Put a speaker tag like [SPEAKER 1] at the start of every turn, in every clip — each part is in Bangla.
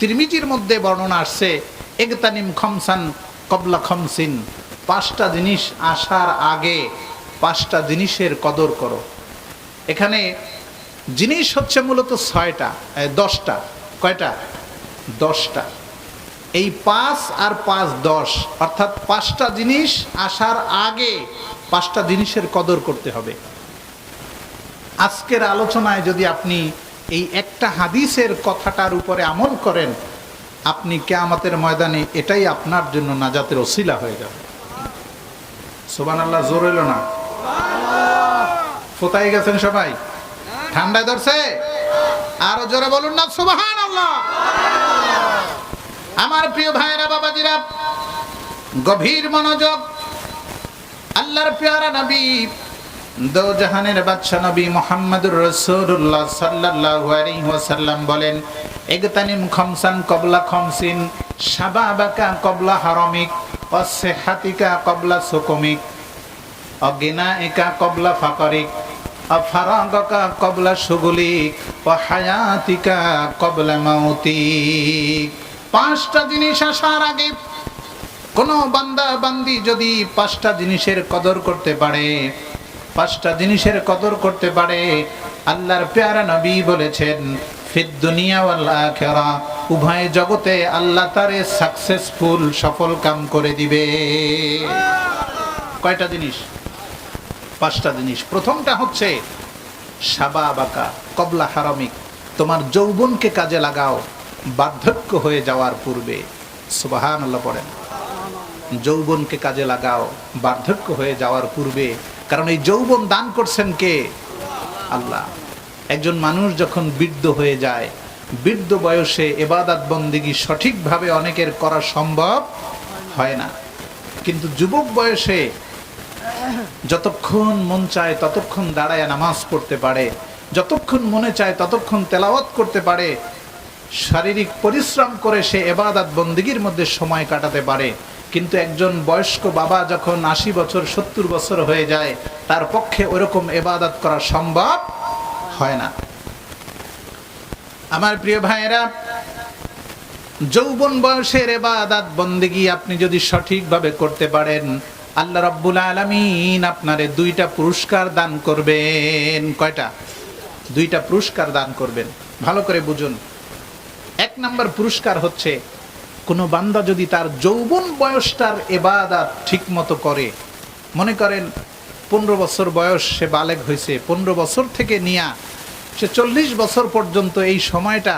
[SPEAKER 1] তিরমিজির মধ্যে বর্ণনা আসছে, এগতানিম খমসান কবলা খমসিন, পাঁচটা জিনিস আসার আগে পাঁচটা জিনিসের কদর করো। এখানে জিনিস হচ্ছে মূলত ছয়টা দশটা। কয়টা? দশটা। এই পাঁচ আর পাঁচ দশ, অর্থাৎ পাঁচটা জিনিস আসার আগে পাঁচটা জিনিসের কদর করতে হবে। আজকের আলোচনায় যদি আপনি এই একটা হাদিসের কথাটার উপরে আমল করেন, আপনি কেয়ামতের ময়দানে এটাই আপনার জন্য নাজাতের ওসিলা হয়ে যাবে। সোবান আল্লাহ জোর এলো না? কোথায় গেছেন সবাই? ঠান্ডায় ধরছে? আরও জোরে বলুন না সুবাহান আল্লাহ আমার প্রিয় ভাইরা বাবাজিরা, গভীর মনোযোগ, আল্লাহর পেয়ারা নবী দো জাহানের বাদশা নবী মোহাম্মদুর রসুল্লাহ আলাইহি ওয়াসাল্লাম বলেন এগতানিম খমসান কবলা খমসিন, শাবাবাকা কবলা হারামিক অসিহাতিকা কবলা সুকুমিক অগিনাইকা কবলা ফাকরিক অফারাগকা কবলা সুগুলিক ও হায়াতিকা কবলা মাউতিক। পাঁচটা জিনিস আসার আগে কোনো বান্দা বান্দি যদি পাঁচটা জিনিসের কদর করতে পারে পাঁচটা জিনিসের কদর করতে পারে। আল্লাহর পেয়ারা নবী বলেছেন, ফিদ দুনিয়া ওয়াল উভয় জগতে আল্লাহ তারে সাকসেসফুল সফল কাম করে দিবে। কয়টা জিনিস? পাঁচটা জিনিস। প্রথমটা হচ্ছে, সাবা বাকা, কবলা হারামিক। তোমার যৌবনকে কাজে লাগাও, বার্ধক্য হয়ে যাওয়ার পূর্বে। সুবাহান আল্লাহ পড়েন। যৌবনকে কাজে লাগাও, বার্ধক্য হয়ে যাওয়ার পূর্বে কারণ এই যৌবন দান করছেন কে? আল্লাহ। একজন মানুষ যখন বৃদ্ধ হয়ে যায়, বৃদ্ধ বয়সে এবাদাত বন্দিগি সঠিকভাবে অনেকের করা সম্ভব হয় না। কিন্তু যুবক বয়সে যতক্ষণ মন চায় ততক্ষণ দাঁড়ায় নামাজ পড়তে পারে, যতক্ষণ মনে চায় ততক্ষণ তেলাওয়াত করতে পারে, শারীরিক পরিশ্রম করে সে এবাদাত বন্দিগির মধ্যে সময় কাটাতে পারে। কিন্তু একজন বয়স্ক বাবা যখন আশি বছর, সত্তর বছর হয়ে যায়, তার পক্ষে ওরকম এবাদত করা সম্ভব হয় না। আমার প্রিয় ভাইয়েরা, যৌবন বয়সের এবাদাত বন্দিগি আপনি যদি সঠিকভাবে করতে পারেন, আল্লাহ রাব্বুল আলামিন আপনারে দুইটা পুরস্কার দান করবেন। কয়টা? দুইটা পুরস্কার দান করবেন। ভালো করে বুঝুন। এক নম্বর পুরস্কার হচ্ছে কোনো বান্দা যদি তার যৌবন বয়সটার এবাদাত ঠিক মতো করে, মনে করেন পনেরো বছর বয়স সে বালেক হয়েছে, পনেরো বছর থেকে নিয়া সে চল্লিশ বছর পর্যন্ত এই সময়টা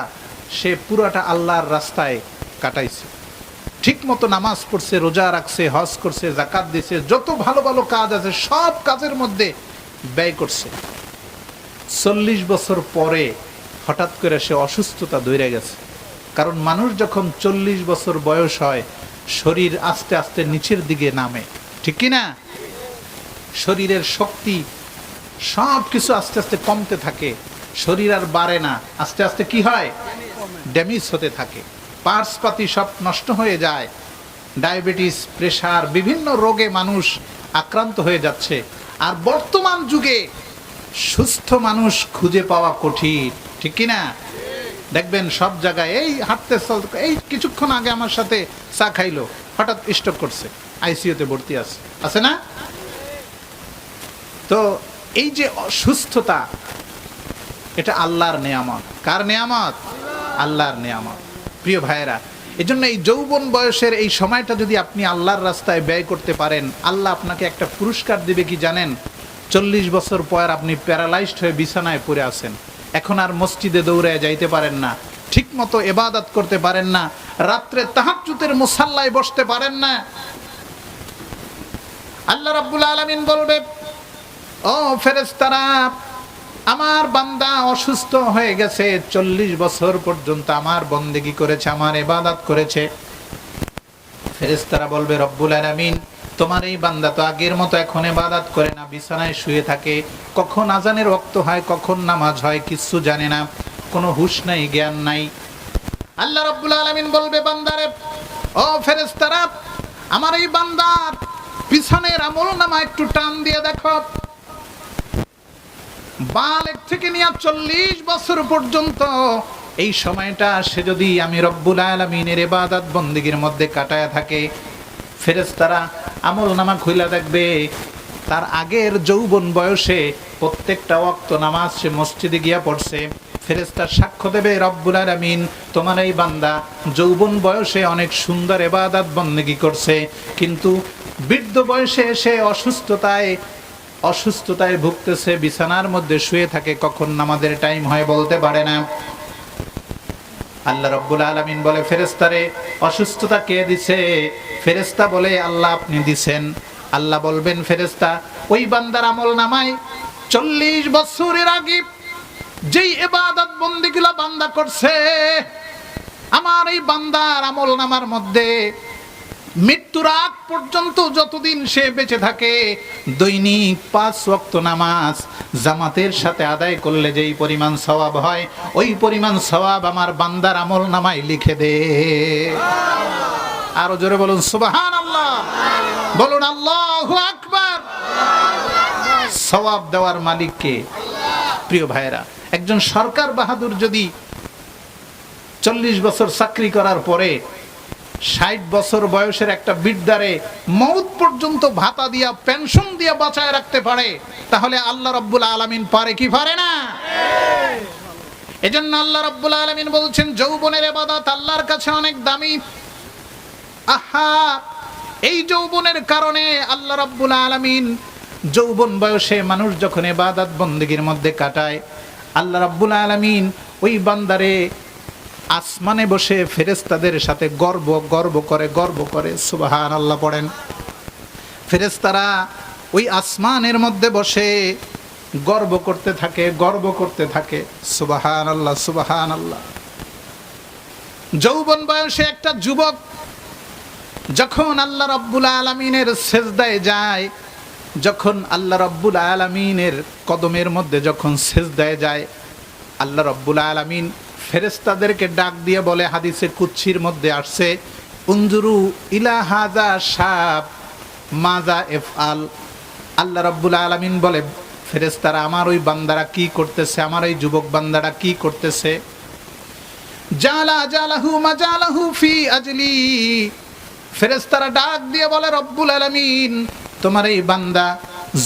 [SPEAKER 1] সে পুরাটা আল্লাহর রাস্তায় কাটাইছে। ঠিক মতো নামাজ পড়ছে, রোজা রাখছে, হজ করছে জাকাত দিছে, যত ভালো ভালো কাজ আছে সব কাজের মধ্যে ব্যয় করছে। চল্লিশ বছর পরে হঠাৎ করে সে অসুস্থতা দৈরে গেছে। কারণ মানুষ যখন চল্লিশ বছর বয়স হয়, শরীর আস্তে আস্তে নিচের দিকে নামে। ঠিক কি না শরীরের শক্তি সব কিছু আস্তে আস্তে কমতে থাকে। শরীর আর বাড়ে না। আস্তে আস্তে কি হয়? ড্যামেজ হতে থাকে। পার্সপাতি সব নষ্ট হয়ে যায়। ডায়াবেটিস, প্রেশার, বিভিন্ন রোগে মানুষ আক্রান্ত হয়ে যাচ্ছে। আর বর্তমান যুগে সুস্থ মানুষ খুঁজে পাওয়া কঠিন। ঠিক কি না দেখবেন সব জায়গায়, এই হাঁটতে এই কিছুক্ষণ আগে আমার সাথে চা খাইলো। হঠাৎ স্টক করছে আইসিইউতে ভর্তি আছে। আছে না? তো এই যে অসুস্থতা, এটা আল্লাহর নেয়ামত। কার নেয়ামত? আল্লাহর নেয়ামত। প্রিয় ভাইয়েরা এই জন্য এই যৌবন বয়সের এই সময়টা যদি আপনি আল্লাহর রাস্তায় ব্যয় করতে পারেন, আল্লাহ আপনাকে একটা পুরস্কার দিবে কি জানেন? চল্লিশ বছর পর আপনি প্যারালাইজড হয়ে বিছানায় পড়ে আছেন। এখন আর মসজিদে দৌড়ে যাইতে পারেন না। ঠিক মতো এবাদত করতে পারেন না। রাত্রে তাহাজুতের মুসাল্লায় বসতে পারেন না। আল্লাহ রাব্বুল আলামিন বলবে, ও ফেরেশতারা, আমার বান্দা অসুস্থ হয়ে গেছে। চল্লিশ বছর পর্যন্ত আমার বন্দেগি করেছে, আমার এবাদত করেছে। ফেরেশতারা বলবে, রব্বুল আলামিন তোমার এই বান্দা তো আগের মতো এখন এবাদত করে না, বিছানায় শুয়ে থাকে। কখন আজানের রক্ত হয়, কখন নামাজ হয়, কিচ্ছু জানে না। কোনো হুশ নাই, জ্ঞান নাই। আল্লাহ রব্বুল আলামিন বলবে, বান্দারে, ও ফেরেশতারা, আমার এই বান্দার পিছনের আমল নামা একটু টান দিয়ে দেখো। বালেক থেকে নিয়ে চল্লিশ বছর পর্যন্ত এই সময়টা সে যদি আমি রব্বুল আলমিনের এবাদত বন্দিগির মধ্যে কাটায় থাকে, ফেরেশতারা আমল নামা খুইলা দেখবে। তার আগের যৌবন বয়সে প্রত্যেকটা ওয়াক্ত নামাজ সে মসজিদে গিয়া পড়ছে। ফেরেস্তার সাক্ষ্য দেবে, রব্বুল আলামিন, তোমার এই বান্দা যৌবন বয়সে অনেক সুন্দর এবাদাত বন্দেগী করছে। কিন্তু বৃদ্ধ বয়সে এসে অসুস্থতায় অসুস্থতায় ভুগতেছে, বিছানার মধ্যে শুয়ে থাকে, কখন নামাজের টাইম হয় বলতে পারে না। আল্লাহ রব্বুল আলমিন বলে ফেরেস্তারে অসুস্থতা কে দিছে? ফেরেস্তা বলে, আল্লাহ আপনি দিছেন। আল্লাহ বলবেন ফেরেস্তা ওই বান্দার আমল নামায় চল্লিশ বছরের আগে যেই এবাদত বন্দিগুলা বান্দা করছে, আমার এই বান্দার আমল নামার মধ্যে মৃত্যুর আগ পর্যন্ত যতদিন সে বেঁচে থাকে, দৈনিক পাঁচ ওয়াক্ত নামাজ জামাতের সাথে আদায় করলে যেই পরিমাণ সওয়াব হয়, ওই পরিমাণ সওয়াব আমার বান্দার আমল নামায় লিখে দে। আরও জোরে বলুন সুবাহান আল্লাহ বলুন, আল্লাহ আকবার। সওয়াব দেওয়ার মালিককে প্রিয় ভাইরা একজন সরকার বাহাদুর যদি চল্লিশ বছর চাকরি করার পরে ষাট বছর বয়সের একটা বৃদ্ধারে মৌত পর্যন্ত ভাতা দিয়া, পেনশন দিয়া বাঁচায় রাখতে পারে, তাহলে আল্লাহ রব্বুল আলমিন পারে কি পারে না? এজন্য আল্লাহ রব্বুল আলমিন বলছেন, যৌবনের এবাদাত আল্লাহর কাছে অনেক দামি। আহা, এই যৌবনের কারণে আল্লাহ রব্বুল আলমিন যৌবন বয়সে মানুষ যখন এবাদত বন্দীগীর মধ্যে কাটায়, আল্লাহ রব্বুল আলমিন ওই বান্দারে আসমানে বসে ফেরেস্তাদের সাথে গর্ব গর্ব করে গর্ব করে সুবাহান আল্লাহ পড়েন। ফেরেস্তারা ওই আসমানের মধ্যে বসে গর্ব করতে থাকে, গর্ব করতে থাকে সুবাহান আল্লাহ সুবাহান আল্লাহ যৌবন বয়সে একটা যুবক যখন আল্লাহ রব্বুল আলমিনের সেজদায় যায়, যখন আল্লাহ রব্বুল আলমিনের কদমের মধ্যে যখন সেজদায় যায়, আল্লাহ রব্বুল আলমিন ফেরেস্তাদেরকে ডাক দিয়ে বলে হাদিসে কুচ্ছির মধ্যে আসছে উঞ্জুরু ইলা হাজা সাপ মাজা এফ আল আল্লাহ রব্বুল আলমিন বলে ফেরেস্তারা আমার ওই বান্দারা কি করতেছে? আমার ওই যুবক বান্দারা কি করতেছে? জালা জালাহু মাজালাহু ফি আজলি। ফেরেস্তারা ডাক দিয়ে বলে, রব্বুল আলমিন, তোমার এই বান্দা,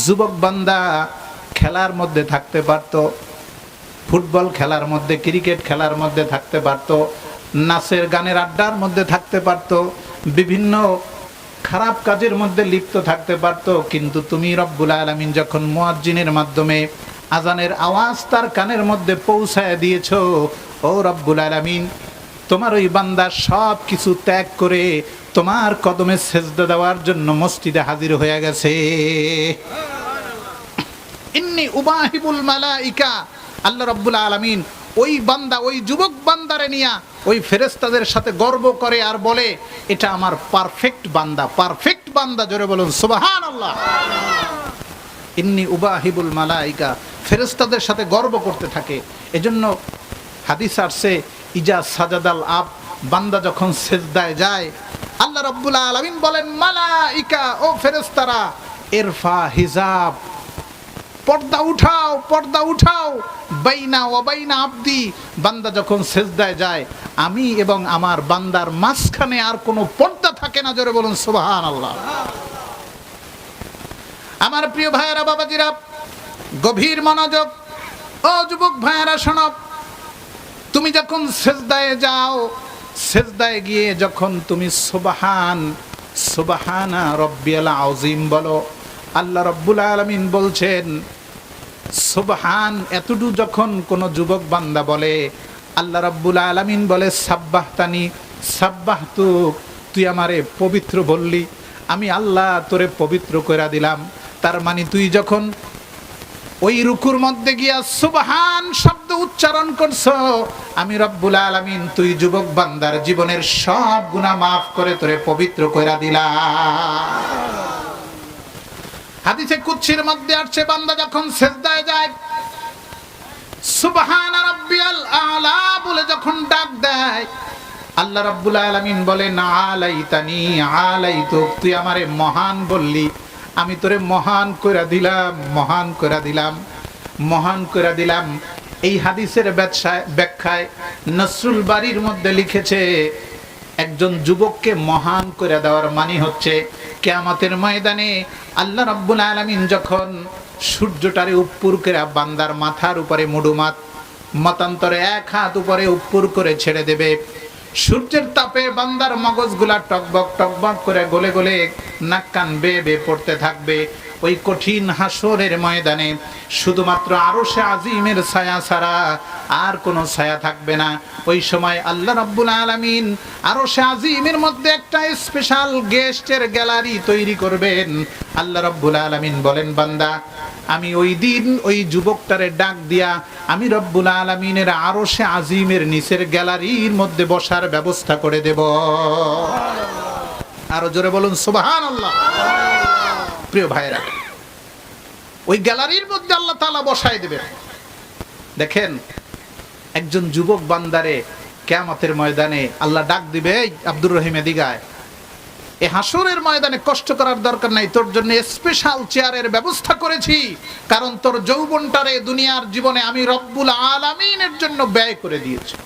[SPEAKER 1] যুবক বান্দা খেলার মধ্যে থাকতে পারতো। ফুটবল খেলার মধ্যে, ক্রিকেট খেলার মধ্যে থাকতে পারত, নাচের গানের আড্ডার মধ্যে থাকতে পারত, বিভিন্ন খারাপ কাজের মধ্যে লিপ্ত থাকতে পারত, কিন্তু তুমি রব্বুল আলমিন যখন মুয়াজ্জিনের মাধ্যমে আজানের আওয়াজ তার কানের মধ্যে পৌঁছায় দিয়েছ, ও রব্বুল আলমিন, তোমার ওই বান্দা সব কিছু ত্যাগ করে তোমার কদমে সেজদা দেওয়ার জন্য মসজিদে হাজির হয়ে গেছে। ইন্নি উবাহিবুল মালাইকা আল্লাহ রব্বুল আলমিন ওই বান্দা, ওই যুবক বান্দারে নিয়া ওই ফেরেস্তাদের সাথে গর্ব করে আর বলে, এটা আমার পারফেক্ট বান্দা পারফেক্ট বান্দা। জোরে বলুন সুবাহান আল্লাহ ইন্নি উবাহিবুল মালাইকা। ফেরেস্তাদের সাথে গর্ব করতে থাকে। এজন্য হাদিস আসছে, ইজা সাজাদাল আপ বান্দা যখন সেজদায় যায়, আল্লাহ রব্বুল আলমিন বলেন, মালাইকা, ও ফেরেস্তারা এরফা হিজাব। পর্দা উঠাও পর্দা উঠাও। বাইনা ও বাইনা আব্দি, বান্দা যখন সেজদায় যায়, আমি এবং আমার বান্দার মাঝখানে আর কোনো পর্দা থাকে না, জোরে বলুন সুবাহান আল্লাহ আমার প্রিয় ভাইয়েরা, বাবাজিরা, গভীর মনোযোগ, ও যুবক ভাইয়েরা শোনব তুমি যখন সেজদায় যাও, সেজদায় গিয়ে যখন তুমি সুবাহান, সুবাহানা রব্বিয়াল আউজিম বলো আল্লাহ রব্বুল আলমিন বলছেন, সুবহান এতটু যখন কোনো যুবক বান্দা বলে, আল্লাহ রব্বুল আলমিন বলে, সাব্বাহতানি সাব্বাহ তুই আমারে পবিত্র বললি, আমি আল্লাহ তোরে পবিত্র করে দিলাম। তার মানে তুই যখন ওই রুকুর মধ্যে গিয়া সুবহান শব্দ উচ্চারণ করছ, আমি রব্বুল আলমিন তুই যুবক বান্দার জীবনের সব গুণা মাফ করে তোরে পবিত্র করে দিলাম। হাদিসে কুচ্ছির মধ্যে আসছে, বান্দা যখন সেজদায় যায়, সুবহান রাব্বিয়াল আলা বলে যখন ডাক দেয়, আল্লাহ রাব্বুল আলামিন বলে, না আলাইতানি আলাইতু তুই আমারে মহান বললি, আমি তোরে মহান কইরা দিলাম, মহান কইরা দিলাম, মহান কইরা দিলাম। এই হাদিসের ব্যাখ্যায় নসরুল বাড়ির মধ্যে লিখেছে একজন যুবককে মহান করে দেওয়ার মানে হচ্ছে কেয়ামতের ময়দানে আল্লাহ রাব্বুল আলমিন যখন সূর্যটারে উপপুর করে বান্দার মাথার উপরে মুডুমাত মতান্তরে এক হাত উপরে উপপুর করে ছেড়ে দেবে। সূর্যের তাপে বান্দার মগজগুলা টকবক টকবক করে গলে গলে নাক কান বেয়ে বেয়ে পড়তে থাকবে। ওই কঠিন হাসরের ময়দানে শুধুমাত্র আরও সে আজিমের ছায়া ছাড়া আর কোনো ছায়া থাকবে না। ওই সময় আল্লাহ রাব্বুল আলামিন আরও সে আজিমের মধ্যে একটা স্পেশাল গেস্টের গ্যালারি তৈরি করবেন। আল্লাহ রাব্বুল আলামিন বলেন, বান্দা, আমি ওই দিন ওই যুবকটারে ডাক দিয়া আমি রব্বুল আলমিনের আরও সে আজিমের নিচের গ্যালারির মধ্যে বসার ব্যবস্থা করে দেব। আরও জোরে বলুন সুবাহান আল্লাহ প্রিয় ভাইরা ওই গ্যালারির মধ্যে আল্লাহ তালা বসাই দেবে দেখেন, একজন যুবক বান্দারে কেয়ামতের ময়দানে আল্লাহ ডাক দিবে, "এই আব্দুর রহিম এদিগায় এ হাসরের ময়দানে কষ্ট করার দরকার নাই, তোর জন্য স্পেশাল চেয়ারের ব্যবস্থা করেছি, কারণ তোর যৌবনটারে দুনিয়ার জীবনে আমি রব্বুল আলামিনের জন্য ব্যয় করে দিয়েছি।